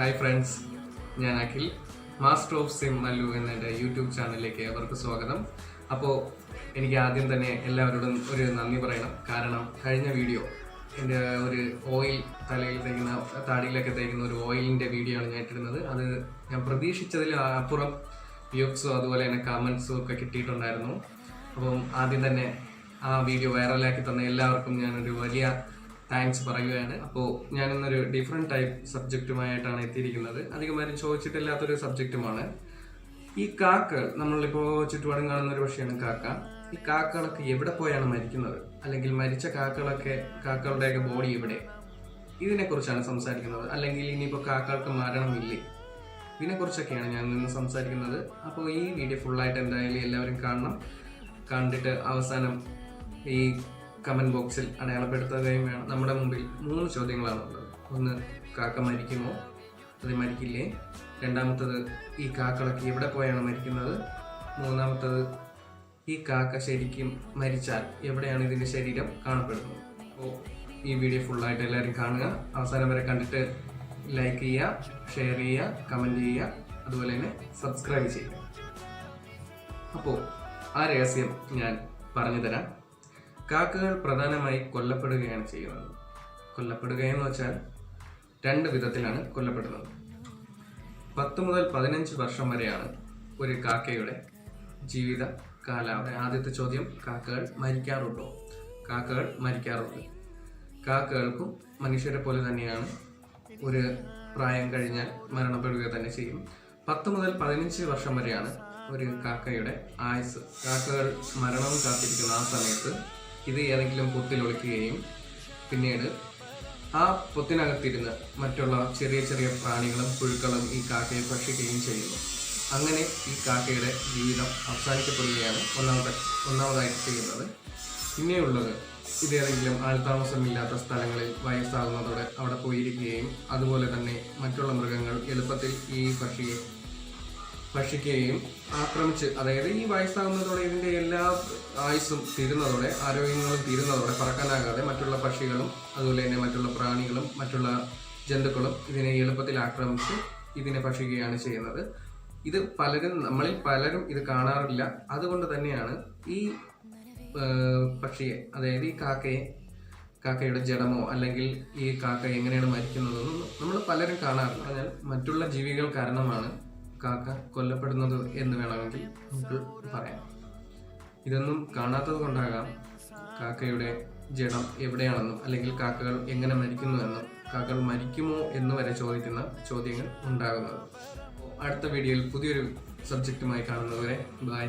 Hi friends ഞാൻ Akhil master of sim Mallu എന്ന എന്റെ യൂട്യൂബ് ചാനലിലേക്ക് അവർക്ക് സ്വാഗതം. അപ്പോൾ എനിക്ക് ആദ്യം തന്നെ എല്ലാവരോടും ഒരു നന്ദി പറയണം. കാരണം കഴിഞ്ഞ വീഡിയോ എന്റെ ഒരു ഓയിൽ തലയിൽ തേക്കുന്ന താടിയിലൊക്കെ തേക്കുന്ന ഒരു ഓയിലിന്റെ വീഡിയോ ആണ് ഞാൻ ഇട്ടിരുന്നത്. അത് ഞാൻ പ്രതീക്ഷിച്ചതിൽ അപ്പുറം വ്യൂസും അതുപോലെ തന്നെ കമൻസും ഒക്കെ കിട്ടിയിട്ടുണ്ടായിരുന്നു. അപ്പം ആദ്യം തന്നെ ആ വീഡിയോ വൈറലാക്കി തന്ന എല്ലാവർക്കും ഞാനൊരു വലിയ താങ്ക്സ് പറയുകയാണ്. അപ്പോൾ ഞാനിന്നൊരു ഡിഫറെന്റ് ടൈപ്പ് സബ്ജക്റ്റുമായിട്ടാണ് എത്തിയിരിക്കുന്നത്. അധികമാരും ചോദിച്ചിട്ടില്ലാത്തൊരു സബ്ജക്റ്റുമാണ് ഈ കാക്കകൾ നമ്മളിപ്പോൾ ചുറ്റുപാടും കാണുന്ന ഒരു പക്ഷിയാണ് കാക്ക. ഈ കാക്കകളൊക്കെ എവിടെ പോയാണ് മരിക്കുന്നത്? അല്ലെങ്കിൽ മരിച്ച കാക്കകളൊക്കെ കാക്കകളുടെയൊക്കെ ബോഡി എവിടെ? ഇതിനെക്കുറിച്ചാണ് സംസാരിക്കുന്നത്. അല്ലെങ്കിൽ ഇനിയിപ്പോൾ കാക്കകൾക്ക് മരണമില്ലേ? ഇതിനെക്കുറിച്ചൊക്കെയാണ് ഞാൻ നിന്ന് സംസാരിക്കുന്നത്. അപ്പോൾ ഈ വീഡിയോ ഫുള്ളായിട്ട് എന്തായാലും എല്ലാവരും കാണണം. കണ്ടിട്ട് അവസാനം ഈ കമന്റ് ബോക്സിൽ അടയാളപ്പെടുത്തുകയും വേണം. നമ്മുടെ മുമ്പിൽ മൂന്ന് ചോദ്യങ്ങളാണ് ഉള്ളത് ഒന്ന് കാക്ക മരിക്കുമോ? അത് മരിക്കില്ലേ? രണ്ടാമത്തത് ഈ കാക്കളൊക്കെ എവിടെ പോയാണ് മരിക്കുന്നത്? മൂന്നാമത്തത് ഈ കാക്ക ശരിക്കും മരിച്ചാൽ എവിടെയാണ് ഇതിന്റെ ശരീരം കാണപ്പെടുന്നത്? അപ്പോൾ ഈ വീഡിയോ ഫുള്ളായിട്ട് എല്ലാവരും കാണുക. അവസാനം വരെ കണ്ടിട്ട് ലൈക്ക് ചെയ്യുക ഷെയർ ചെയ്യുക കമന്റ് ചെയ്യുക അതുപോലെ തന്നെ സബ്സ്ക്രൈബ് ചെയ്യുക. അപ്പോൾ ആ രഹസ്യം ഞാൻ പറഞ്ഞു തരാം കാക്കകൾ പ്രധാനമായി കൊല്ലപ്പെടുകയാണ് ചെയ്യുന്നത്. കൊല്ലപ്പെടുകയെന്ന് വെച്ചാൽ രണ്ട് വിധത്തിലാണ് കൊല്ലപ്പെടുന്നത്. പത്ത് മുതൽ പതിനഞ്ച് വർഷം വരെയാണ് ഒരു കാക്കയുടെ ജീവിത കാലാവധി ആദ്യത്തെ ചോദ്യം കാക്കകൾ മരിക്കാറുണ്ടോ? കാക്കകൾ മരിക്കാറുണ്ട്. കാക്കകൾക്കും മനുഷ്യരെ പോലെ തന്നെയാണ് ഒരു പ്രായം കഴിഞ്ഞാൽ മരണപ്പെടുക തന്നെ ചെയ്യും. പത്ത് മുതൽ പതിനഞ്ച് വർഷം വരെയാണ് ഒരു കാക്കയുടെ ആയുസ് കാക്കകൾ മരണവും കാത്തിരിക്കുന്ന ആ സമയത്ത് ഇത് ഏതെങ്കിലും പൊത്തിൽ ഒളിക്കുകയും പിന്നീട് ആ പൊത്തിനകത്തിരുന്ന് മറ്റുള്ള ചെറിയ ചെറിയ പ്രാണികളും പുഴുക്കളും ഈ കാക്കയെ ഭക്ഷിക്കുകയും ചെയ്യുന്നു. അങ്ങനെ ഈ കാക്കയുടെ ജീവിതം അവസാനിക്കപ്പെടുകയാണ് ഒന്നാമത്തെ ഒന്നാമതായിട്ട് ചെയ്യുന്നത്. പിന്നെയുള്ളത് ഇത് ഏതെങ്കിലും ആൾതാമസമില്ലാത്ത സ്ഥലങ്ങളിൽ വയസ്സാകുന്നതോടെ അവിടെ പോയിരിക്കുകയും അതുപോലെ തന്നെ മറ്റുള്ള മൃഗങ്ങൾ എളുപ്പത്തിൽ ഈ പക്ഷിയെ ഭക്ഷിക്കുകയും ആക്രമിച്ച് അതായത് ഈ വയസ്സാകുന്നതോടെ ഇതിന്റെ എല്ലാ ആയുസ്സും തീരുന്നതോടെ ആരോഗ്യങ്ങളും തീരുന്നതോടെ പറക്കാനാകാതെ മറ്റുള്ള പക്ഷികളും അതുപോലെ തന്നെ മറ്റുള്ള പ്രാണികളും മറ്റുള്ള ജന്തുക്കളും ഇതിനെ എളുപ്പത്തിൽ ആക്രമിച്ച് ഇതിനെ ഭക്ഷിക്കുകയാണ് ചെയ്യുന്നത്. ഇത് പലരും നമ്മളിൽ പലരും ഇത് കാണാറില്ല. അതുകൊണ്ട് തന്നെയാണ് ഈ പക്ഷിയെ അതായത് ഈ കാക്കയെ കാക്കയുടെ ജഡമോ അല്ലെങ്കിൽ ഈ കാക്ക എങ്ങനെയാണ് മരിക്കുന്നതെന്നും നമ്മൾ പലരും കാണാറില്ല. എന്നാൽ മറ്റുള്ള ജീവികൾ കാരണമാണ് കാക്ക കൊല്ലപ്പെടുന്നത് എന്ന് വേണമെങ്കിൽ നമുക്ക് പറയാം. ഇതൊന്നും കാണാത്തത് കൊണ്ടാകാം കാക്കയുടെ ജഡം എവിടെയാണെന്നും അല്ലെങ്കിൽ കാക്കകൾ എങ്ങനെ മരിക്കുന്നുവെന്നും കാക്കകൾ മരിക്കുമോ എന്ന് വരെ ചോദിക്കുന്ന ചോദ്യങ്ങൾ ഉണ്ടാകുന്നത്. അടുത്ത വീഡിയോയിൽ പുതിയൊരു സബ്ജക്റ്റുമായി കാണുന്നതുവരെ ബൈ